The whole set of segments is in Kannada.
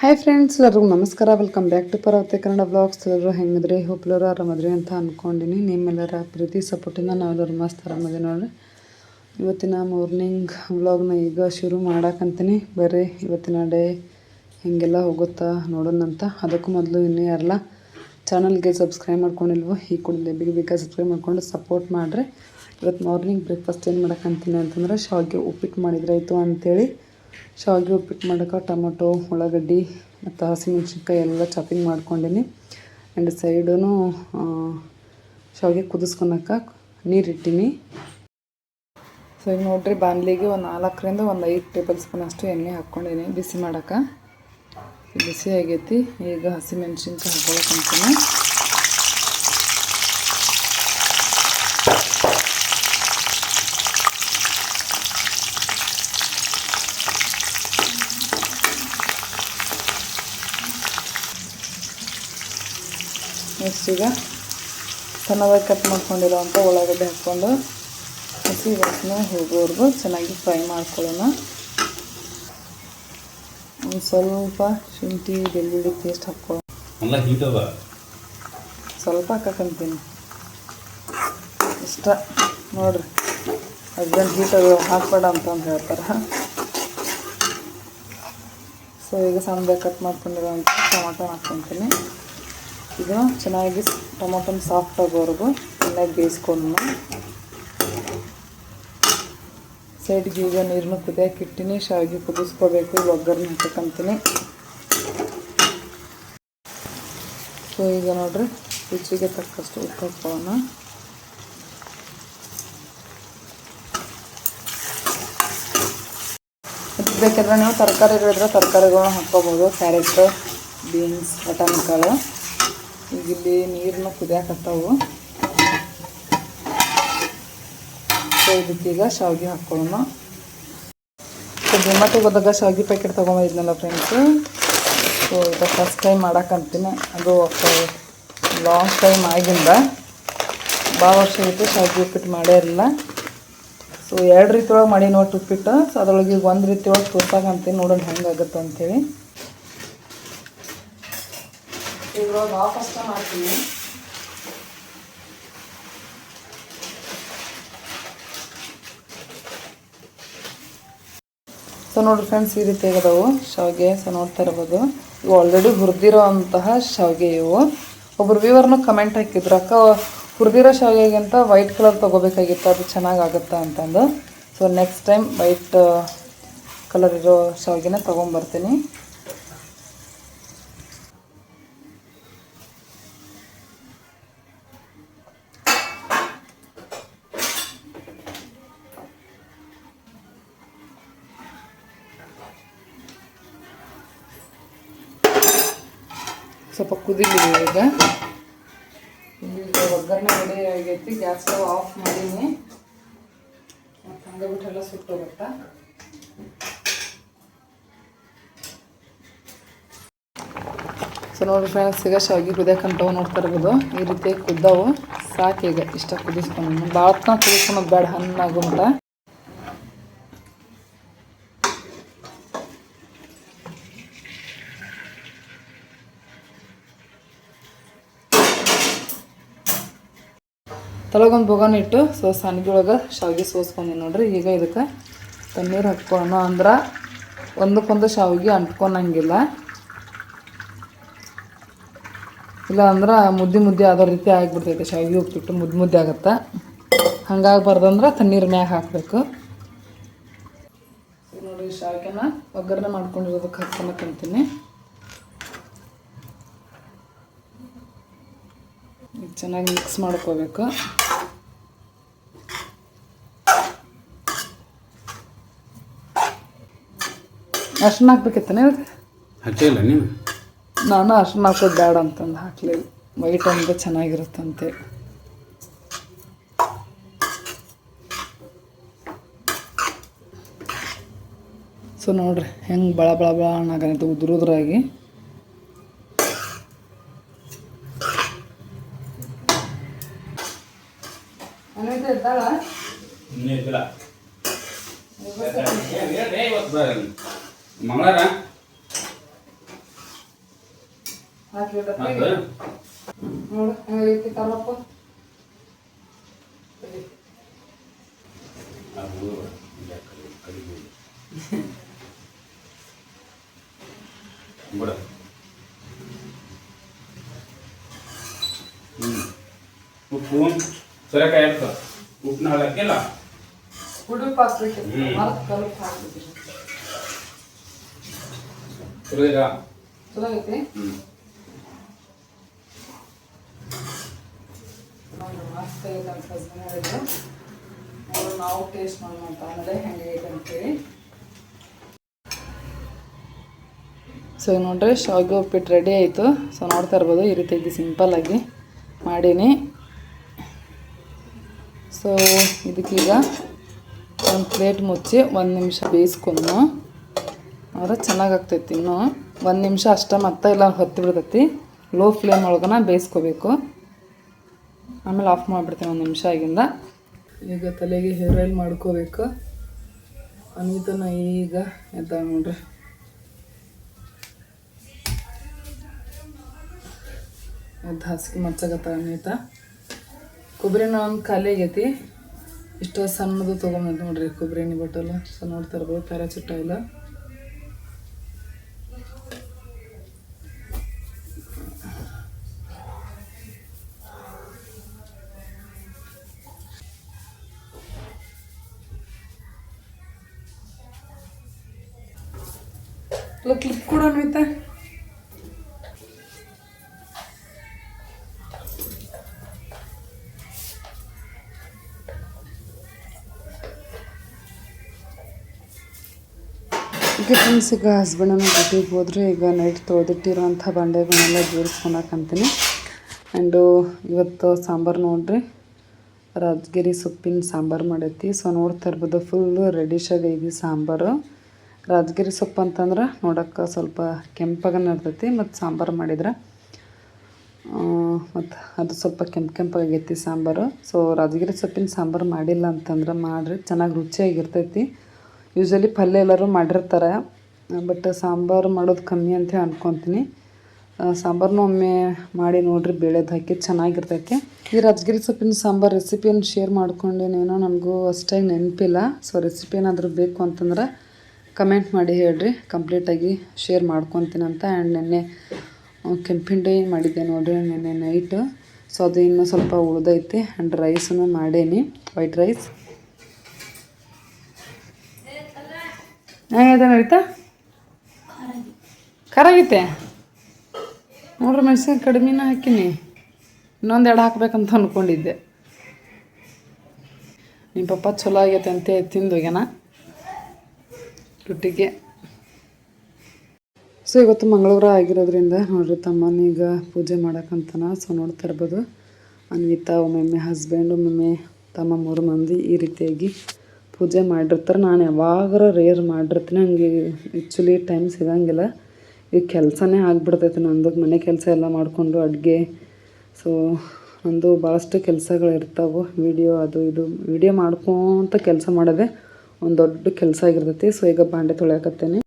ಹಾಯ್ ಫ್ರೆಂಡ್ಸ್ ಎಲ್ಲರಿಗೂ ನಮಸ್ಕಾರ. Welcome back to Parvathe Kannada blogs ಎಲ್ಲರೂ ಹೆಂಗಿದ್ರಿ? ಹೋಪ್ಲರು ಆರಾಮದ್ರಿ ಅಂತ ಅಂದ್ಕೊಂಡಿನಿ ನಿಮ್ಮೆಲ್ಲರ ಪ್ರೀತಿ ಸಪೋರ್ಟಿಂದ ನಾವೆಲ್ಲರೂ ಮಸ್ತ್ ಆರಾಮದಿ ನೋಡ್ರಿ. ಇವತ್ತಿನ ಮಾರ್ನಿಂಗ್ ವ್ಲಾಗ್ನ ಈಗ ಶುರು ಮಾಡಕ್ಕಂತೀನಿ ಬರ್ರಿ, ಇವತ್ತಿನ ಡೇ ಹೆಂಗೆಲ್ಲ ಹೋಗುತ್ತಾ ನೋಡೋಣ ಅಂತ. ಅದಕ್ಕೂ ಮೊದಲು ಇನ್ನೂ ಯಾರಲ್ಲ ಚಾನಲ್ಗೆ ಸಬ್ಸ್ಕ್ರೈಬ್ ಮಾಡ್ಕೊಂಡಿಲ್ವೋ, ಈ ಕೂಡಲೇ ಬೇಗ ಬೇಗ ಸಬ್ಸ್ಕ್ರೈಬ್ ಮಾಡ್ಕೊಂಡು ಸಪೋರ್ಟ್ ಮಾಡಿರಿ. ಇವತ್ತು ಮಾರ್ನಿಂಗ್ ಬ್ರೇಕ್ಫಾಸ್ಟ್ ಏನು ಮಾಡಕ್ಕಂತೀನಿ ಅಂತಂದ್ರೆ, ಶಾವಿಗೆ ಉಪ್ಪಿಟ್ಟು ಮಾಡಿದ್ರಾಯ್ತು ಅಂತೇಳಿ. ಶಾವಿಗೆ ಉಪ್ಪಿಟ್ಟು ಮಾಡೋಕೆ ಟೊಮೊಟೊ, ಉಳ್ಳಾಗಡ್ಡಿ ಮತ್ತು ಹಸಿಮೆಣ್ಸಿನ್ಕಾಯಿ ಎಲ್ಲ ಚಾಪಿಂಗ್ ಮಾಡ್ಕೊಂಡೀನಿ. ಆ್ಯಂಡ್ ಸೈಡೂ ಶಾವಿಗೆ ಕುದಿಸ್ಕೊಳಕ್ಕೆ ನೀರಿಟ್ಟೀನಿ ಸೊ ಈಗ ನೋಡ್ರಿ ಬಾಣಲಿಗೆ ಒಂದು ನಾಲ್ಕರಿಂದ ಒಂದು ಐದು ಟೇಬಲ್ ಸ್ಪೂನ್ ಅಷ್ಟು ಎಣ್ಣೆ ಹಾಕ್ಕೊಂಡೀನಿ ಬಿಸಿ ಮಾಡೋಕೆ ಬಿಸಿ ಆಗೈತಿ. ಈಗ ಹಸಿಮೆಣ್ಸಿನ್ಕಾಯಿ ಹಾಕೊಳಕ್ಕಂತೀನಿ ನೆಕ್ಸ್ಟ್ ಈಗ ಸಣ್ಣದಾಗಿ ಕಟ್ ಮಾಡ್ಕೊಂಡಿರೋವಂಥ ಉಳ್ಳಾಗಡ್ಡೆ ಹಾಕ್ಕೊಂಡು ಹಸಿ ವಾಸನೆ ಹೋಗೋವರೆಗೂ ಚೆನ್ನಾಗಿ ಫ್ರೈ ಮಾಡ್ಕೊಳ್ಳೋಣ. ಒಂದು ಸ್ವಲ್ಪ ಶುಂಠಿ ಬೆಳ್ಳುಳ್ಳಿ ಪೇಸ್ಟ್ ಹಾಕ್ಕೊಳ್ಳೋಣ. ಸ್ವಲ್ಪ ಹಾಕಂತೀನಿ ಇಷ್ಟ. ನೋಡ್ರಿ. ಹಸ್ಬೆಂಡ್ ಹೀಟ್ ಅದು ಹಾಕ್ಬೇಡ ಅಂತಂದು ಹೇಳ್ತಾರೆ. ಸೊ ಈಗ ಸಣ್ಣದಾಗಿ ಕಟ್ ಮಾಡ್ಕೊಂಡಿರೋವಂಥ ಟೊಮಾಟೊ ಹಾಕ್ಕೊತೀನಿ. ಇದು ಚೆನ್ನಾಗಿ ಟೊಮೊಟೊನ ಸಾಫ್ಟ್ ಆಗೋವರೆಗೂ ಚೆನ್ನಾಗಿ ಬೇಯಿಸ್ಕೊಂಡು ಸೈಡ್ಗೆ ಈಗ ನೀರನ್ನ ಕುದಿಯಾಕಿಟ್ಟಿನಿ ಶಾವಿಗೆ ಕುದಿಸ್ಕೋಬೇಕು ಒಗ್ಗರಣೆ ಹಾಕಕ್ಕಂತೀನಿ ಸೊ ಈಗ ನೋಡ್ರಿ, ರುಚಿಗೆ ತಕ್ಕಷ್ಟು ಉಪ್ಪು ಬೇಕಿದ್ರೆ ನೀವು ತರಕಾರಿಗಳಿದ್ರೆ ತರಕಾರಿಗಳನ್ನ ಹಾಕ್ಕೋಬೋದು. ಕ್ಯಾರೆಟ್, ಬೀನ್ಸ್ ಬಟಾಣಿಕಾಳು ಈಗ ಇಲ್ಲಿ ನೀರನ್ನ ಕುದಿಯಾಕತ್ತಾವು ಸೊ ಇದಕ್ಕೀಗ ಶಾವಿಗೆ ಹಾಕ್ಕೊಳ್ಳೋಣ. ಸೊ ಡಿಮಾಟಿಗೆ ಹೋದಾಗ ಶಾವಿಗೆ ಪ್ಯಾಕೆಟ್ ತೊಗೊಂಬಂದಿದ್ನಲ್ಲ ಫ್ರೆಂಡ್ಸು ಸೊ ಇದು ಫಸ್ಟ್ ಟೈಮ್ ಮಾಡಕ್ಕಂತೀನಿ ಅದು ಲಾಂಗ್ ಟೈಮ್ ಆಗಿಂದ ಭಾಳ ವರ್ಷ ಆಯಿತು ಶಾವಿಗೆ ಉಪ್ಪಿಟ್ಟು ಮಾಡೇ ಇರಲಿಲ್ಲ. ಸೊ, ಎರಡು ರೀತಿ ಒಳಗೆ ಮಾಡಿ ನೋಡಿ ಉಪ್ಪಿಟ್ಟು. ಸೊ, ಅದರೊಳಗೆ ಒಂದು ರೀತಿ ಒಳಗೆ ನೋಡೋಣ ಹೆಂಗಾಗುತ್ತೆ ಅಂತೇಳಿ ಇದ್ರೊಳಗೆ ಆಫ್ ಅಷ್ಟೇ ಮಾಡ್ತೀನಿ. ಸೊ ನೋಡ್ರಿ ಫ್ರೆಂಡ್ಸ್ ಈ ರೀತಿ ಆಗದವು ಶಾವಿಗೆ ಸೊ, ನೋಡ್ತಾ ಇರ್ಬೋದು. ಇವು ಆಲ್ರೆಡಿ ಹುರಿದಿರೋ ಅಂತಹ ಶಾವಿಗೆ ಇವು. ಒಬ್ಬರು ವ್ಯೂವರ್ನು ಕಮೆಂಟ್ ಹಾಕಿದ್ರು, ಅಕ್ಕ, ಹುರಿದಿರೋ ಶಾವಿಗೆಗಿಂತ ವೈಟ್ ಕಲರ್ ತೊಗೋಬೇಕಾಗಿತ್ತು, ಅದು ಚೆನ್ನಾಗಾಗುತ್ತಾ? ಅಂತಂದು. So next time white colour ಇರೋ ಶಾವಿಗೆನ ತೊಗೊಂಬರ್ತೀನಿ. ಸ್ವಲ್ಪ ಕುದಿಲಿ ಈಗ. ಈಗ ಒಗ್ಗರಣೆ ರೆಡಿ ಆಗೈತಿ. ಗ್ಯಾಸ್ ಸ್ಟವ್ ಆಫ್ ಮಾಡೀನಿ. ಮತ್ತು ಹಂಗೆ ಬಿಟ್ಟೆಲ್ಲ ಸುಟ್ಟೋಗುತ್ತಾ ಸೊ ನೋಡಿ ಫ್ರೆಂಡ್ಸ್ ಈಗ ಶಾವಿಗೆ ಕುದಿಯಕ್ಕಂತವು ನೋಡ್ತಾ ಇರ್ಬೋದು ಈ ರೀತಿ ಕುದ್ದವು. ಸಾಕು ಈಗ ಇಷ್ಟ ಕುದಿಸ್ಕೊಂಡು. ಭಾಳ ಕುದಿಸ್ಕೊಂಡು ಕುದಿಸ್ಕೊಳೋದು ಬೇಡ ಹಣ್ಣಾಗುಂಟ ತಳಗೊಂದು ಬೊಗನ ಇಟ್ಟು ಸೊ ಒಳಗೆ ಶಾವಿಗೆ ಸೋಸ್ಕೊಂಡಿ ನೋಡ್ರಿ. ಈಗ ಇದಕ್ಕೆ ತಣ್ಣೀರು ಹಾಕ್ಕೊಳೋಣ ಅಂದ್ರೆ ಒಂದಕ್ಕೊಂದು ಶಾವಿಗೆ ಅಂಟ್ಕೊಳಂಗಿಲ್ಲ ಇಲ್ಲ ಅಂದ್ರೆ ಮುದ್ದೆ ಮುದ್ದೆ ಆದೋ ರೀತಿ ಆಗಿಬಿಡ್ತೈತೆ. ಶಾವಿಗೆ ಉಪ್ಪಿಟ್ಟು ಮುದ್ದೆ ಮುದ್ದೆ ಆಗುತ್ತೆ. ಹಂಗಾಗಬಾರ್ದಂದ್ರೆ ತಣ್ಣೀರು ಮ್ಯಾಗ ಹಾಕಬೇಕು. ನೋಡಿ ಶಾವಿಗೆನ ಒಗ್ಗರಣೆ ಮಾಡ್ಕೊಂಡಿರೋದಕ್ಕೆ ಹಾಕ್ಕೊಂಡು ತಿಂತೀನಿ ಚೆನ್ನಾಗಿ ಮಿಕ್ಸ್ ಮಾಡ್ಕೋಬೇಕು. ಅರ್ಶಿನ ಹಾಕ್ಬೇಕಿತ್ತಾನೆ ಇವಾಗ ನೀವು? ನಾನು ಅರ್ಶಿನ ಹಾಕೋದು ಬೇಡ ಅಂತಂದು ಹಾಕ್ಲಿಲ್ಲ ವೈಟ್ ಅಂದ್ರೆ ಚೆನ್ನಾಗಿರುತ್ತಂತೆ. ಸೊ ನೋಡ್ರಿ ಹೆಂಗೆ ಬಳ ಬಳ ಬಳ ಅನ್ನಕಂತ ಉದುರುದ್ರಾಗಿ ಉದ್ರಾಗಿ. ಇದ್ದಿಲ್ಲ ಮಂಗಳವಾರ ಹಾಕ್ಲಿಲ್ಲ ಮತ್ತೆ ನೋಡು ಹೆಂಗೈತಿ ಕರಪ್ಪ ಅದು ಕಲಿ ಕಲಿಬೋದು ಬಿಡ ಹ್ಞೂ ಉಪ್ಪು ಸೋರೆಕಾಯಿ ಹಾಕ್ತ ಉಪ್ಪನ್ನ ಹಾಕಿಲ್ಲ ಹುಡುಗ ಹಾಕ್ಬೇಕು ಹ್ಮ್. ಮರದ ಕಲಪ್ ಹಾಕ್ಬಿಟ್ರಿ ಚಲೋ ಚಲೋ ಐತಿ ನಾವು ಟೇಸ್ಟ್ ಮಾಡೋಣ ಆಮೇಲೆ ಅಂತೇಳಿ ಸೊ ಈಗ ನೋಡ್ರಿ ಶಾವಿಗೆ ಉಪ್ಪಿಟ್ಟು ರೆಡಿ ಆಯಿತು. ಸೊ ನೋಡ್ತಾ ಇರ್ಬೋದು ಈ ರೀತಿಯಾಗಿ ಸಿಂಪಲ್ಲಾಗಿ ಮಾಡೀನಿ. ಸೊ ಇದಕ್ಕೀಗ ಒಂದು ಪ್ಲೇಟ್ ಮುಚ್ಚಿ ಒಂದು ನಿಮಿಷ ಬೇಯಿಸ್ಕೊಂಡು ಆದ್ರೆ ಚೆನ್ನಾಗಾಗ್ತೈತಿ ಇನ್ನೂ. ಒಂದು ನಿಮಿಷ ಅಷ್ಟೇ ಮತ್ತೆ ಇಲ್ಲ ಹೊತ್ತಿ ಬಿಡ್ತೈತಿ. ಲೋ ಫ್ಲೇಮ್ ಒಳಗನ ಬೇಯಿಸ್ಕೋಬೇಕು. ಆಮೇಲೆ ಆಫ್ ಮಾಡಿಬಿಡ್ತೀನಿ ಒಂದು ನಿಮಿಷ ಆಗಿಂದ. ಈಗ ತಲೆಗೆ ಹೇರ್ ಆಯಿಲ್ ಮಾಡ್ಕೋಬೇಕು. ಅನಿತನ ಈಗ ಎದ್ದ ನೋಡ್ರಿ. ಎದ್ದು ಹಾಸಿಗೆ ಮಚ್ಚಗತ್ತ ಅನಿತ. ಕೊಬ್ಬರಿನ ಒಂದು ಖಾಲಿ ಆಗೈತಿ. ಇಷ್ಟು ಸಣ್ಣದು ತೊಗೊಂಬಂದು ನೋಡ್ರಿ ಕೊಬ್ಬರಿ ಎಣ್ಣೆ ಬಟಲ್. ಸೊ ನೋಡ್ತಾ ಇರ್ಬೋದು ಪ್ಯಾರಾಚೂಟ್ ಆಯಿಲ್ ಈಗ ಫ್ರೆಂಡ್ಸ್ ಈಗ ಹಸ್ಬೆಂಡನ್ನು ಡ್ಯೂಟಿಗೆ ಹೋದರೆ ಈಗ ನೈಟ್ ತೊಳೆದಿಟ್ಟಿರುವಂಥ ಬಂಡೆಗಳನ್ನೆಲ್ಲ ಜೋಡಿಸ್ಕೊಳಕಂತೀನಿ ಆ್ಯಂಡು ಇವತ್ತು ಸಾಂಬಾರು ನೋಡಿರಿ, ರಾಜಗಿರಿ ಸೊಪ್ಪಿನ ಸಾಂಬಾರು ಮಾಡೈತಿ. ಸೊ ನೋಡ್ತಾ ಇರ್ಬೋದು ಫುಲ್ಲು ರೆಡಿಶ್ ಆಗೈತಿ ಸಾಂಬಾರು. ರಾಜಗಿರಿ ಸೊಪ್ಪು ಅಂತಂದ್ರೆ ನೋಡೋಕ್ಕೆ ಸ್ವಲ್ಪ ಕೆಂಪಾಗನ ಇರ್ತೈತಿ, ಮತ್ತು ಸಾಂಬಾರು ಮಾಡಿದ್ರೆ ಮತ್ತು ಅದು ಸ್ವಲ್ಪ ಕೆಂಪು ಕೆಂಪಾಗೈತಿ ಸಾಂಬಾರು. ಸೊ ರಾಜಗಿರಿ ಸೊಪ್ಪಿನ ಸಾಂಬಾರು ಮಾಡಿಲ್ಲ ಅಂತಂದ್ರೆ ಮಾಡಿರಿ, ಚೆನ್ನಾಗಿ ರುಚಿಯಾಗಿರ್ತೈತಿ. ಯೂಶ್ವಲಿ ಪಲ್ಯ ಎಲ್ಲರೂ ಮಾಡಿರ್ತಾರೆ. ಬಟ್ ಸಾಂಬಾರು ಮಾಡೋದು ಕಮ್ಮಿ ಅಂತ ಅಂದ್ಕೊತೀನಿ ಸಾಂಬಾರನ್ನೂ ಒಮ್ಮೆ ಮಾಡಿ ನೋಡ್ರಿ ಬೇಳೆದು ಹಾಕಿ ಚೆನ್ನಾಗಿರ್ತೈತಿ. ಈ ರಾಜಗಿರಿ ಸೊಪ್ಪಿನ ಸಾಂಬಾರು ರೆಸಿಪಿಯನ್ನು ಶೇರ್ ಮಾಡ್ಕೊಂಡೇನೇನೋ ನಮಗೂ ಅಷ್ಟಾಗಿ ನೆನಪಿಲ್ಲ. ಸೊ ರೆಸಿಪಿ ಏನಾದರೂ ಬೇಕು ಅಂತಂದ್ರೆ ಕಮೆಂಟ್ ಮಾಡಿ ಹೇಳ್ರಿ. ಕಂಪ್ಲೀಟಾಗಿ ಶೇರ್ ಮಾಡ್ಕೊತೀನಿ ಅಂತ. ಆ್ಯಂಡ್ ನೆನ್ನೆ ಕೆಂಪಿಂಡಿ ಮಾಡಿದ್ದೆ ನೋಡ್ರಿ ನೆನ್ನೆ ನೈಟು ಸೊ ಅದು ಇನ್ನೂ ಸ್ವಲ್ಪ ಉಳ್ದೈತಿ. ಆ್ಯಂಡ್ ರೈಸನ್ನು ಮಾಡೇನಿ. ವೈಟ್ ರೈಸ್ ಹೆಂಗಿದೆ ನಡೀತಾ ಕರಗಿತೆ. ನೋಡ್ರಿ ಮೆಣಸಿನ ಕಡಿಮೆನ ಹಾಕಿನಿ. ಇನ್ನೊಂದು ಎರಡು ಹಾಕ್ಬೇಕಂತ ಅಂದ್ಕೊಂಡಿದ್ದೆ ನಿಮ್ಮ ಪಪ್ಪ ಚಲೋ ಆಗೈತೆ ಅಂತ ತಿಂದು ಹೋಗ್ಯಾನ. ರೊಟ್ಟಿಗೆ ಸೊ ಇವತ್ತು ಮಂಗಳವಾರ ಆಗಿರೋದ್ರಿಂದ ನೋಡ್ರಿ ತಮ್ಮನೀಗ ಪೂಜೆ ಮಾಡೋಕ್ಕಂತನ ಸೊ ನೋಡ್ತಾ ಇರ್ಬೋದು. ಅನ್ವಿತಾ, ಒಮ್ಮೊಮ್ಮೆ ಹಸ್ಬೆಂಡ್ ಒಮ್ಮೊಮ್ಮೆ ತಮ್ಮ ಮೂರು ಮಂದಿ ಈ ರೀತಿಯಾಗಿ ಪೂಜೆ ಮಾಡಿರ್ತಾರೆ. ನಾನು ಯಾವಾಗಾರ ರೇರ್ ಮಾಡಿರ್ತೀನಿ. ಹಂಗೆ ಆ್ಯಕ್ಚುಲಿ ಟೈಮ್ ಸಿಗಂಗಿಲ್ಲ. ಈಗ ಕೆಲಸನೇ ಆಗ್ಬಿಡ್ತೈತೆ ನಂದು. ಮನೆ ಕೆಲಸ ಎಲ್ಲ ಮಾಡಿಕೊಂಡು ಅಡುಗೆ. ಸೊ ನಂದು ಭಾಳಷ್ಟು ಕೆಲಸಗಳು ಇರ್ತಾವೆ. ವಿಡಿಯೋ ಅದು ಇದು. ವಿಡಿಯೋ ಮಾಡ್ಕೊತ ಕೆಲಸ ಮಾಡೋದೇ ಒಂದು ದೊಡ್ಡ ಕೆಲಸ ಆಗಿರ್ತೈತಿ. ಸೊ ಈಗ ಬಾಂಡೆ ತೊಳೆಯಕತ್ತೇನೆ.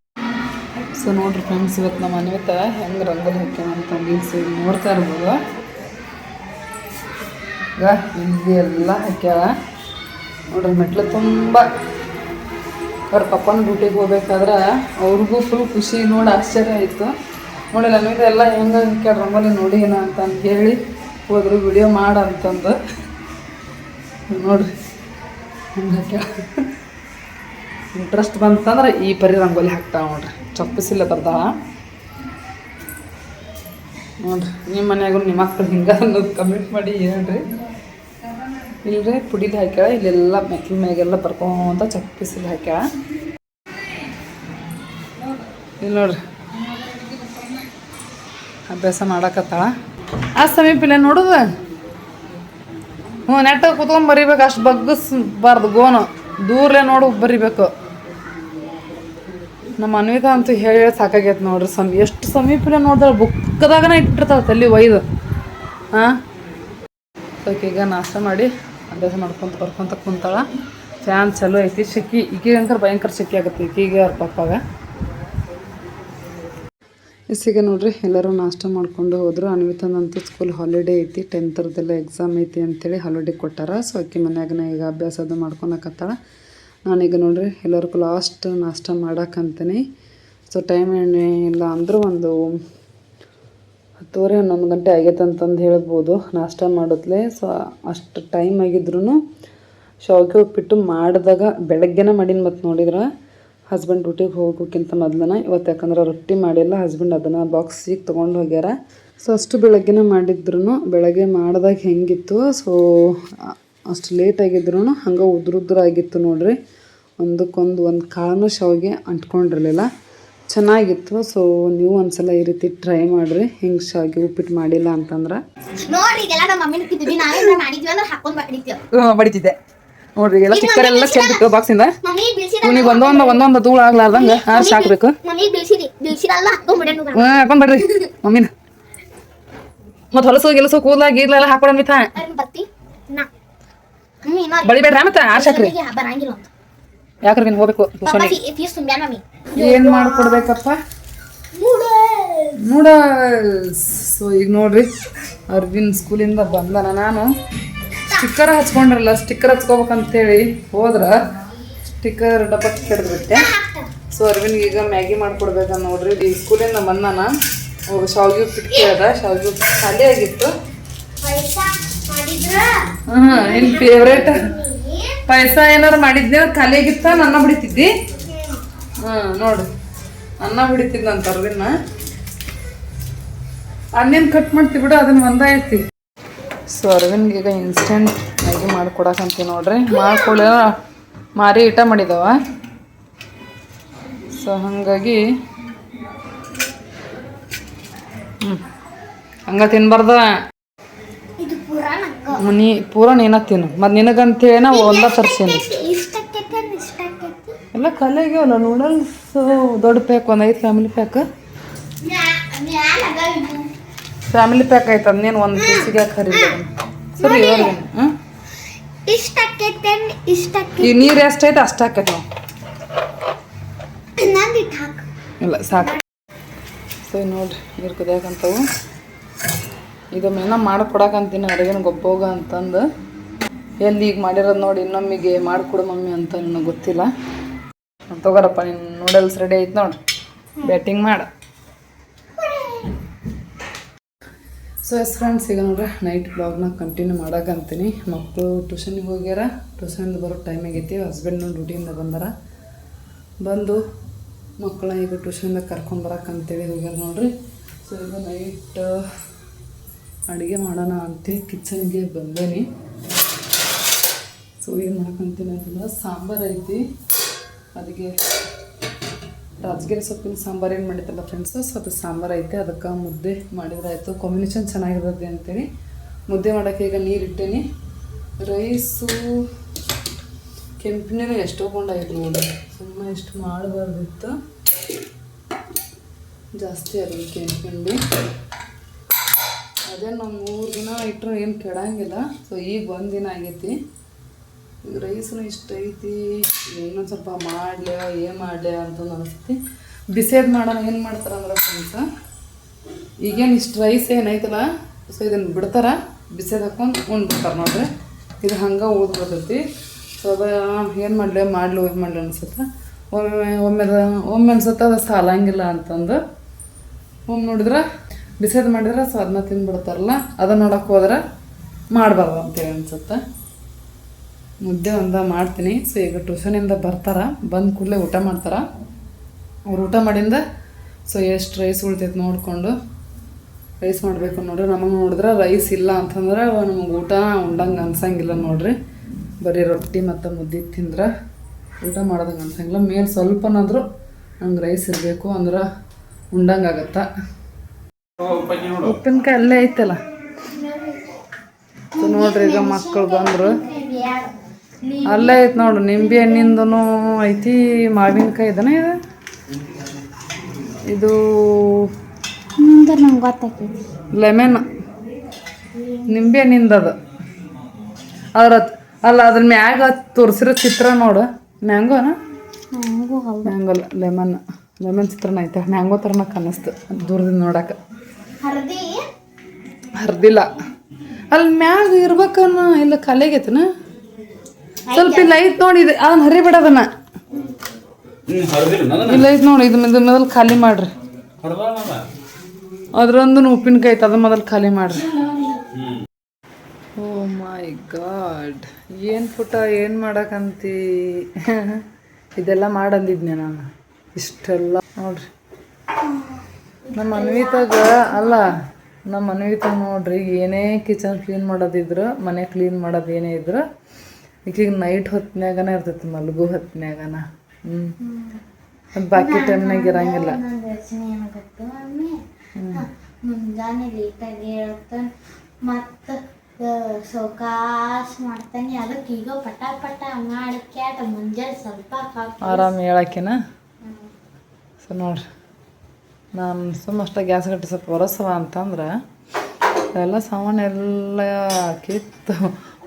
ಸೊ ನೋಡ್ರಿ ಫ್ರೆಂಡ್ಸ್ ಇವತ್ತು ನಮ್ಮ ಅನ್ವಿತ ಹೆಂಗೆ ರಂಗೋಲಿ ಹಾಕ್ಯಾನ ಅಂತ ಮೀನ್ಸ್ ನೋಡ್ತಾ ಇರ್ಬೋದು. ಈಗ ಇಲ್ಲಿ ಎಲ್ಲ ಹಾಕ್ಯಾಳ ನೋಡ್ರಿ, ಮೆಟ್ಲು ತುಂಬ. ಅವ್ರ ಪಪ್ಪನ ಡ್ಯೂಟಿಗೆ ಹೋಗ್ಬೇಕಾದ್ರೆ ಅವ್ರಿಗೂ ಫುಲ್ ಖುಷಿ ನೋಡಿ ಆಶ್ಚರ್ಯ ಆಯಿತು. ನೋಡಿ ನಮಗೆ ಎಲ್ಲ ಹೆಂಗೆ ರಂಗೋಲಿ ನೋಡಿ ಏನ ಅಂತ ಹೇಳಿ ಹೋದ್ರು, ವಿಡಿಯೋ ಮಾಡ ಅಂತಂದು. ನೋಡ್ರಿ, ಹಂಗೆ ಇಂಟ್ರೆಸ್ಟ್ ಬಂತಂದ್ರೆ ಈ ಪರಿ ರಂಗೋಲಿ ಹಾಕ್ತಾವೆ ನೋಡ್ರಿ. ಚಪ್ಪಿಸಿಲ್ಲ ಬರ್ದಾಳ. ನೋಡ್ರಿ ನಿಮ್ಮ ಮನೆಯಾಗೂ ನಿಮ್ಮ ಮಕ್ಕಳು ಹಿಂಗೆ ಅನ್ನೋದು ಕಮೆಂಟ್ ಮಾಡಿ ಹೇಳ್ರಿ. ಇಲ್ರಿ ಪುಡಿಲಿ ಹಾಕ್ಯಾಳ, ಇಲ್ಲೆಲ್ಲ ಮೆಕ್ಕಲ ಮ್ಯಾಗೆಲ್ಲ ಬರ್ಕೊಂತ ಚಪ್ಪಿಸಿಲ್ ಹಾಕ್ಯಾಳ. ಇಲ್ಲಿ ನೋಡ್ರಿ. ಅಭ್ಯಾಸ ಮಾಡಾಕತ್ತಾಳ. ಆ ಸಮೀಪಿಲ್ಲ ನೋಡುದ? ಹ್ಞೂ ನೆಟ್ಟಾಗ ಕುತ್ಕೊಂಡು ಬರಿಬೇಕು, ಅಷ್ಟು ಬಗ್ಗಿಸ್ಬಾರ್ದು ಗೋನು. ದೂರಲೇ ನೋಡು, ಬರಿಬೇಕು. ನಮ್ಮ ಅನ್ವಿತಾ ಅಂತೂ ಹೇಳಿ ಸಾಕಾಗೈತೆ ನೋಡ್ರಿ ಸಮೀ ಎಷ್ಟು ಸಮೀಪಲೆ ನೋಡಿದ್ರೆ ಬುಕ್ಕದಾಗನ ಇಟ್ಟಿರ್ತಾಳೆ ತಲೆ ಒಯ್ದು. ಹಾಂ ಈಗ ನಾಷ್ಟ ಮಾಡಿ ಅಭ್ಯಾಸ ಮಾಡ್ಕೊಂತ ಬರ್ಕೊಂತ ಕುಂತಾಳ. ಫ್ಯಾನ್ ಚಲೋ ಐತಿ. ಶೆಕಿ ಈಗೀಗ ಅಂಕರ್ ಭಯಂಕರ ಶೆಕಿ ಆಗುತ್ತೆ. ಈಗ ಅವ್ರ ಪಪ್ಪಾಗ ಎಸ್ಸಿಗ ನೋಡ್ರಿ, ಎಲ್ಲರೂ ನಾಷ್ಟ ಮಾಡ್ಕೊಂಡು ಹೋದ್ರು. ಅನ್ವಿತಂದಂತೂ ಸ್ಕೂಲ್ ಹಾಲಿಡೇ ಐತಿ. ಟೆಂತರದೆಲ್ಲ ಎಕ್ಸಾಮ್ ಐತಿ ಅಂತೇಳಿ ಹಾಲಿಡೇ ಕೊಟ್ಟಾರ. ಸೊ ಆಕೆ ಮನ್ಯಾಗನ ಈಗ ಅಭ್ಯಾಸ ಅದು ಮಾಡ್ಕೊಳಕತ್ತಾಳ. ನಾನೀಗ ನೋಡ್ರಿ, ಎಲ್ಲರಿಗೂ ಲಾಸ್ಟ್ ನಾಷ್ಟ ಮಾಡಕ್ಕಂತೀನಿ ಸೊ ಟೈಮ್ ಏನೇ ಇಲ್ಲ ಅಂದರೂ ಒಂದು ಹತ್ತುವರೆ ಹನ್ನೊಂದು ಗಂಟೆ ಆಗೈತೆ ಅಂತಂದು ಹೇಳ್ಬೋದು. ನಾಷ್ಟ ಮಾಡುತ್ತಲೆ ಸೊ ಅಷ್ಟು ಟೈಮ್ ಆಗಿದ್ರು ಶಾವಿಗೆ ಉಪ್ಪಿಟ್ಟು ಮಾಡಿದಾಗ ಬೆಳಗ್ಗೆನೇ ಮಾಡೀನಿ ಮತ್ತು ನೋಡಿದ್ರೆ. ಹಸ್ಬೆಂಡ್ ಡ್ಯೂಟಿಗೆ ಹೋಗೋಕ್ಕಿಂತ ಮೊದಲನ, ಇವತ್ತು ಯಾಕಂದ್ರೆ ರೊಟ್ಟಿ ಮಾಡಿಲ್ಲ ಹಸ್ಬೆಂಡ್ ಅದನ್ನು ಬಾಕ್ಸಿಗೆ ತೊಗೊಂಡು ಹೋಗ್ಯಾರ. ಸೊ ಅಷ್ಟು ಬೆಳಗ್ಗೆನೇ ಮಾಡಿದ್ರು ಬೆಳಗ್ಗೆ ಮಾಡಿದಾಗ ಹೆಂಗಿತ್ತು ಸೊ ಅಷ್ಟು ಲೇಟ್ ಆಗಿದ್ರು ಹಂಗೆ ಉದ್ರುದ್ರಾಗಿತ್ತು ನೋಡಿರಿ. ಒಂದಕ್ಕೊಂದು ಒಂದು ಕಾಲನ್ನು ಶಾವಿಗೆ ಅಂಟ್ಕೊಂಡಿರಲಿಲ್ಲ. ಚೆನ್ನಾಗಿತ್ತು. ಸೊ ನೀವು ಒಂದ್ಸಲ ಈ ರೀತಿ ಟ್ರೈ ಮಾಡಿರಿ. ಹಿಂಗೆ ಶಾವಿಗೆ ಉಪ್ಪಿಟ್ಟು ಮಾಡಿಲ್ಲ ಅಂತಂದ್ರೆ? ಬಡಿತಿದ್ದೆ. ನೋಡ್ರಿ ಎಲ್ಲ ಚಿಕ್ಕರೆಲ್ಲ ಚೆಲ್ಬಿಟ್ಟು ಬಾಕ್ಸಿಂದ ಇವನಿಗೆ ಒಂದೊಂದು ಒಂದೊಂದು ಧೂಳು ಆಗ್ಲಾರ್ದಂಗೆ? ಹಾಕೊಂಡ್ ಬಿಡೇನು ಹ್ಞೂ ಹಾಕೊಂಡ್ ಬರ್ರಿ ಮಮ್ಮಿನ. ಮತ್ತು ಹೊಲಸು ಗೆಲಸು ಕೂದಲ ಗೀದ್ಲ ಎಲ್ಲ ಹಾಕೊಡ ಮಿತ? ಬಡಿಬೇಡ್ರ ಮತ್ತೆ? ಆರ್ಸಿ ಸಾಕ್ರಿ ಯಾಕ್ರಿ ನೀನು ಹೋಗ್ಬೇಕು? ಏನು ಮಾಡ್ಕೊಡ್ಬೇಕಪ್ಪ? ನೋಡ ಸೊ ಈಗ ನೋಡ್ರಿ ಅರ್ವಿನ್ ಸ್ಕೂಲಿಂದ ಬಂದನ ನಾನು. ಸ್ಟಿಕ್ಕರ್ ಹಚ್ಕೊಂಡ್ರಲ್ಲ ಸ್ಟಿಕ್ಕರ್ ಹಚ್ಕೋಬೇಕಂತೇಳಿ ಹೋದ್ರ ಸ್ಟಿಕ್ಕರ್ ಡಬ್ಬ ಕೆಡ್ದ್ಬಿಟ್ಟೆ. ಸೊ ಅರ್ವಿನ್ಗೆ ಈಗ ಮ್ಯಾಗಿ ಮಾಡ್ಕೊಡ್ಬೇಕ ನೋಡ್ರಿ. ಈ ಸ್ಕೂಲಿಂದ ಬಂದಾನ. ಶಾವಿಗೆ ಉಪ್ಪಿಟ್ಟು ಕೇಳ್ದ. ಶಾವಿಗೆ ಉಪ್ಪಿಟ್ಟು ಖಾಲಿ ಆಗಿತ್ತು. ಹ್ಮ್ ನಿನ್ ಫೇವ್ರೇಟ್ ಪಾಯಸ ಏನಾರು ಮಾಡಿದ್ದೆ ಖಾಲಿ ಆಗಿತ್ತ? ನನ್ನ ಬಿಡಿತಿದ್ದಿ? ಹ್ಮ್ ನೋಡು. ಅನ್ನ ಬಿಡಿತಿದ್ನಂತ ಅರ್ವಿನ್ನ ಅನ್ನೇನು ಕಟ್ ಮಾಡ್ತೀವಿ ಬಿಡು ಅದನ್ನ ಒಂದಾಯ್ತಿ. ಸೊ ಅರವಿಂದ್ಗೆ ಈಗ ಇನ್ಸ್ಟೆಂಟ್ ಮ್ಯಾಗಿ ಮಾಡ್ಕೊಡಕಂತೀವಿ ನೋಡ್ರಿ. ಮಾಡ್ಕೊಳ ಮಾರಿ ಇಟ ಮಾಡಿದವ. ಸೊ ಹಾಗಾಗಿ ಹ್ಞೂ ಹಂಗ ತಿನ್ಬಾರ್ದ. ನೀ ಪೂರ ನೀನ ತಿನ್ನು ಮತ್ತು ನಿನಗಂತೇಳಿ ಒಂದ ತರ್ಸೀನಿ ಇಷ್ಟ ಆಕೈತಿ ಇಷ್ಟ ಆಕೈತಿ ಎಲ್ಲ ಕಲೆಗೆ ನಾನು ನೂಡಲ್ಸ್ ದೊಡ್ಡ ಪ್ಯಾಕ್ ಒಂದು ಐದು ಫ್ಯಾಮಿಲಿ ಪ್ಯಾಕ್ ಇದು ಫ್ಯಾಮಿಲಿ ಪ್ಯಾಕ್ ಆಯ್ತು ಅದನ್ನೇನು ಒಂದು ಪೀಸಿಗೆ ಖರೀದಿ ಸರಿ ಇವ್ರಿಗೆ ಈ ನೀರು ಎಷ್ಟೈತೆ ಅಷ್ಟು ಹಾಕೈತೆ ನಾವು ಇಲ್ಲ ಸಾಕು. ಸರಿ ನೋಡ್ರಿ ನೀರು ಕುದಿಯಾಕಂತವು ಇದನ್ನೆಲ್ಲ ಮಾಡಿಕೊಡಕಂತೀನಿ ಅಡುಗೆನ ಗೊಬ್ಬೋಗ ಅಂತಂದು. ಎಲ್ಲಿ ಈಗ ಮಾಡಿರೋದು ನೋಡಿ ಇನ್ನೊಮ್ಮಿಗೆ ಮಾಡಿಕೊಡು ಮಮ್ಮಿ ಅಂತ ನನಗೆ ಗೊತ್ತಿಲ್ಲ. ತಗೋರಪ್ಪ ನಿನ್ನ ನೂಡಲ್ಸ್ ರೆಡಿ ಐತೆ ನೋಡಿ. ಬ್ಯಾಟಿಂಗ್ ಮಾಡು. ಸೊ ಎಸ್ ಫ್ರೆಂಡ್ಸ್ ಈಗ ನೋಡ್ರಿ ನೈಟ್ ಬ್ಲಾಗ್ನ ಕಂಟಿನ್ಯೂ ಮಾಡಕ್ಕಂತೀನಿ ಮಕ್ಕಳು ಟ್ಯೂಷನಿಗೆ ಹೋಗ್ಯಾರ ಟ್ಯೂಷನಿಂದ ಬರೋ ಟೈಮ್ ಆಗೈತಿ ಹಸ್ಬೆಂಡ್ನು ಡ್ಯೂಟಿಯಿಂದ ಬಂದಾರ. ಬಂದು ಮಕ್ಕಳ ಈಗ ಟ್ಯೂಷನಿಂದ ಕರ್ಕೊಂಡು ಬರಕ್ಕಂತೇಳಿ ಹೋಗ್ಯಾರ ನೋಡ್ರಿ. ಸೊ ಈಗ ನೈಟ್ ಅಡುಗೆ ಮಾಡೋಣ ಅಂತೇಳಿ ಕಿಚನ್ಗೆ ಬಂದೇನಿ. ಸೊ ಏನು ಮಾಡ್ಕೊಂತೀನಿ ಅಂತಂದ್ರೆ, ಸಾಂಬಾರು ಐತಿ. ಅದಕ್ಕೆ ರಾಜಗಿರಿ ಸೊಪ್ಪಿನ ಸಾಂಬಾರು ಏನು ಮಾಡಿತ್ತಲ್ಲ ಫ್ರೆಂಡ್ಸು ಸೊ ಅದು ಸಾಂಬಾರು ಐತೆ, ಅದಕ್ಕೆ ಮುದ್ದೆ ಮಾಡಿದ್ರೆ ಆಯಿತು ಕಾಂಬಿನೇಷನ್ ಚೆನ್ನಾಗಿರುತ್ತೆ ಅಂತೇಳಿ. ಮುದ್ದೆ ಮಾಡೋಕ್ಕೆ ಈಗ ನೀರು ಇಟ್ಟೇನಿ ರೈಸು ಕೆಂಪಿನೇ ಎಷ್ಟೋ ನೋಡಿ. ಸುಮ್ಮನೆ ಎಷ್ಟು ಮಾಡಬಾರ್ದಿತ್ತು. ಜಾಸ್ತಿ ಅದು ಕೆಂಪಿಂಡಿ ಅದೇ ನಾವು ಮೂರು ದಿನ ಇಟ್ಟರು ಏನು ಕೆಡಂಗಿಲ್ಲ. ಸೊ ಈಗ ಒಂದು ದಿನ ಆಗೈತಿ. ಈಗ ರೈಸ್ನು ಇಷ್ಟ ಐತಿ ಇನ್ನೊಂದು ಸ್ವಲ್ಪ ಮಾಡಲಿ, ಏನು ಮಾಡಲಿ ಅಂತಂದು ಅನಿಸ್ತೈತಿ. ಬಿಸಿಯದು ಮಾಡೋಣ, ಏನು ಮಾಡ್ತಾರೆ ಅಂದ್ರೆ ಫ್ರೆಂಡ್ಸ, ಈಗೇನು ಇಷ್ಟು ರೈಸ್ ಏನೈತಲ್ಲ, ಸೊ ಇದನ್ನು ಬಿಡ್ತಾರ, ಬಿಸಿದು ಹಾಕೊಂಡು ಉಂಡ್ಬಿಡ್ತಾರೆ ನೋಡ್ರಿ. ಇದು ಹಂಗೆ ಊದ್ಬಿಡ್ತೈತಿ ಸೊ ಅದು ಏನು ಮಾಡಲಿ, ಮಾಡ್ಲಿ, ಏನು ಮಾಡಲಿ ಅನ್ಸುತ್ತೆ. ಒಮ್ಮೆ ಒಮ್ಮೆ ಒಮ್ಮೆ ಅನ್ಸುತ್ತೆ ಅದು ಸಾಲಂಗಿಲ್ಲ ಅಂತಂದು. ಒಮ್ಮೆ ನೋಡಿದ್ರೆ, ಬಿಸಿದು ಮಾಡಿದ್ರೆ ಸೊ ಅದನ್ನ ತಿಂದ್ಬಿಡ್ತಾರಲ್ಲ, ಅದನ್ನ ನೋಡೋಕೆ ಹೋದ್ರೆ ಮಾಡಬಾರ್ದು ಅಂತೇಳಿ ಅನ್ಸುತ್ತೆ. ಮುದ್ದೆ ಒಂದು ಮಾಡ್ತೀನಿ. ಸೊ ಈಗ ಟ್ಯೂಷನಿಂದ ಬರ್ತಾರ, ಬಂದ ಕೂಡಲೇ ಊಟ ಮಾಡ್ತಾರ. ಅವ್ರು ಊಟ ಮಾಡಿಂದ ಸೊ ಎಷ್ಟು ರೈಸ್ ಉಳಿತೈತೆ ನೋಡಿಕೊಂಡು ರೈಸ್ ಮಾಡಬೇಕು ನೋಡ್ರಿ. ನಮಗೆ ನೋಡಿದ್ರೆ ರೈಸ್ ಇಲ್ಲ ಅಂತಂದ್ರೆ ನಮಗೆ ಊಟ ಉಂಡಂಗೆ ಅನ್ಸಂಗಿಲ್ಲ ನೋಡ್ರಿ. ಬರೀ ರೊಟ್ಟಿ ಮತ್ತು ಮುದ್ದೆ ತಿಂದ್ರೆ ಊಟ ಮಾಡೋದಂಗೆ ಅನ್ಸಂಗಿಲ್ಲ. ಮೇಲೆ ಸ್ವಲ್ಪನಾದರೂ ನಂಗೆ ರೈಸ್ ಇರಬೇಕು ಅಂದ್ರೆ ಉಂಡಂಗೆ ಆಗತ್ತೆ. ಉಪ್ಪಿನಕಾಯಿ ಅಲ್ಲೇ ಐತಲ್ಲ? ಸೊ ನೋಡ್ರಿ ಈಗ ಮಕ್ಕಳು ಬಂದರು. ಅಲ್ಲೇ ಐತೆ ನೋಡು ನಿಂಬೆ ಹಣ್ಣಿಂದನೂ ಐತಿ ಮಾವಿನಕಾಯಿ ಇದನ್ನ ಇದು? ಇದು ಲೆಮೆನ್ ನಂಗೆ ಗೊತ್ತಾಕೈತಿ ಲೆಮನ್ ನಿಂಬೆ ಹಣ್ಣಿಂದ ಅದು. ಅದ್ರ ಅಲ್ಲ ಅದ್ರ ಮ್ಯಾಗ ತೋರಿಸಿರೋ ಚಿತ್ರ ನೋಡು ಮ್ಯಾಂಗೋನ ಮ್ಯಾಂಗೋ ಲೆಮನ್ ಲೆಮನ್ ಚಿತ್ರನ ಐತೆ ಮ್ಯಾಂಗೋ ಥರನ ಕಾಣಿಸ್ತು ದೂರದಿಂದ ನೋಡಕ್ಕೆ ಹರ್ದಿಲ್ಲ. ಅಲ್ಲಿ ಮ್ಯಾಗ ಇರ್ಬೇಕನ್ನ ಇಲ್ಲ ಖಾಲಿ ಆಗೈತನ ಸ್ವಲ್ಪ ಇಲ್ಲ ಐತ್ ನೋಡಿ ಇದು ಅದನ್ನ. ಹರಿ ಹ್ಞೂ ಹರಿದಿಲ್ಲ ನನ್ನ ಇಲ್ಲ ಐತ್ ನೋಡಿ ಇದು ಮೊದಲು ಮೊದಲು ಖಾಲಿ ಮಾಡ್ರಿ. ಅದ್ರೊಂದು ಉಪ್ಪಿನಕಾಯಿ ಐತೆ ಅದನ್ನ ಮೊದಲು ಖಾಲಿ ಮಾಡ್ರಿ. Oh my god. ಏನು ಪುಟ ಏನು ಮಾಡಕಂತಿ? ಇದೆಲ್ಲ ಮಾಡಂದಿದ್ನೆ ನಾನು. ಇಷ್ಟೆಲ್ಲ ನೋಡ್ರಿ. ನಮ್ಮ ಅನ್ವಿತಾಗ ಅಲ್ಲ ನಮ್ಮ ಅನ್ವಿತಾಗ ನೋಡ್ರಿ ಏನೇ ಕಿಚನ್ ಕ್ಲೀನ್ ಮಾಡೋದಿದ್ರು ಮನೆ ಕ್ಲೀನ್ ಮಾಡೋದು ಏನೇ ಇದ್ರು ಈಗೀಗ ನೈಟ್ ಹೊತ್ತಿನಾಗನ ಇರ್ತೈತಿ ಮಲಗು ಹೊತ್ನ್ಯಾಗನ. ಹ್ಞೂ ಅದು ಬಾಕಿ ಟೈಮ್ನಾಗ ಇರಂಗಿಲ್ಲ. ಯೋಚನೆ ಏನಾಗತ್ತು ಮಮ್ಮಿ ಮುಂಜಾನೆ ಲೇಟಾಗಿ ಹೇಳ್ತಾನೆ ಮತ್ತು ಸೌಕಾಸ್ ಮಾಡ್ತಾನೆ ಅದಕ್ಕೆ ಈಗ ಪಟ ಪಟ ಮಾಡಿ ಕ್ಯಾಟ ಮುಂಜಾನೆ ಸ್ವಲ್ಪ ಆರಾಮ ಹೇಳಕ್ಕಿನ? ಸೊ ನೋಡ್ರಿ ನಾನು ಸುಮ್ಮ ಅಷ್ಟ ಗ್ಯಾಸ್ ಗಟ್ಟಿ ಸ್ವಲ್ಪ ಒರೆಸವ ಅಂತಂದ್ರೆ ಎಲ್ಲ ಸಾಮಾನು ಎಲ್ಲ ಕಿತ್ತು.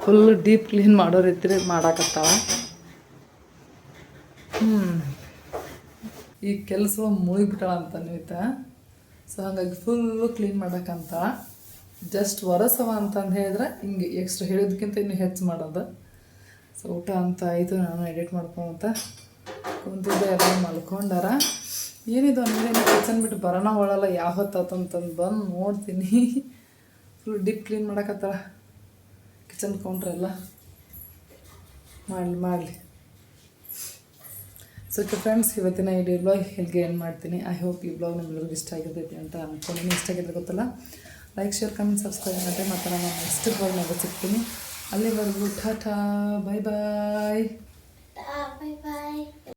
ಫುಲ್ ಡೀಪ್ ಕ್ಲೀನ್ ಮಾಡೋ ರೀತಿ ಮಾಡಾಕತ್ತಾವ ಹ್ಞೂ ಈ ಕೆಲಸ ಮುಳುಗಿಬಿಟ್ಟಾಳ ಅಂತ ನೀವಿತ ಸೊ ಹಾಗಾಗಿ ಫುಲ್ಲು ಕ್ಲೀನ್ ಮಾಡಕ್ಕಂತ ಜಸ್ಟ್ ಒರೆಸವ ಅಂತಂದು ಹೇಳಿದ್ರೆ ಹಿಂಗೆ ಎಕ್ಸ್ಟ್ರಾ ಹೇಳಿದ್ಕಿಂತ ಇನ್ನೂ ಹೆಚ್ಚು ಮಾಡೋದು. ಸೊ ಊಟ ಅಂತ ಆಯಿತು, ನಾನು ಎಡಿಟ್ ಮಾಡ್ಕೊಂತ ಕುಂತಿದ್ದೆ ಎಲ್ಲ ಮಲ್ಕೊಂಡಾರ. ಏನಿದು ಅಂದರೆ ಕಿಚನ್ ಬಿಟ್ಟು ಬರೋಣ ಒಳಲ್ಲ ಯಾವ ಹೊತ್ತಾತಂತಂದು ಬಂದು ನೋಡ್ತೀನಿ. ಫುಲ್ ಡೀಪ್ ಕ್ಲೀನ್ ಮಾಡಕತ್ತಾಳ. ಕಿಚನ್ ಕೌಂಟ್ರೆಲ್ಲ ಮಾಡಲಿ ಮಾಡಲಿ. ಸೊ ಫ್ರೆಂಡ್ಸ್ ಇವತ್ತಿನ ಈ ಬ್ಲಾಗ್ ಹೇಗೆ ಏನು ಮಾಡ್ತೀನಿ? ಐ ಹೋಪ್ ಈ ಬ್ಲಾಗ್ ನಿಮ್ಮೆಲ್ಲರಿಗೂ ಇಷ್ಟ ಆಗಿರ್ತೈತಿ ಅಂತ ಅಂದ್ಕೊಂಡು ಇಷ್ಟ ಆಗಿದ್ರೆ ಗೊತ್ತಲ್ಲ? ಲೈಕ್ ಶೇರ್ ಕಮೆಂಟ್ ಸಬ್ಸ್ಕ್ರೈಬ್ ಮಾಡಿ ಮತ್ತು ನಾನು ನೆಕ್ಸ್ಟ್ ಬ್ಲಾಗ್ನಾಗ ಸಿಗ್ತೀನಿ. ಅಲ್ಲಿವರೆಗೂ ಟಾಟಾ ಬಾಯ್ ಬಾಯ್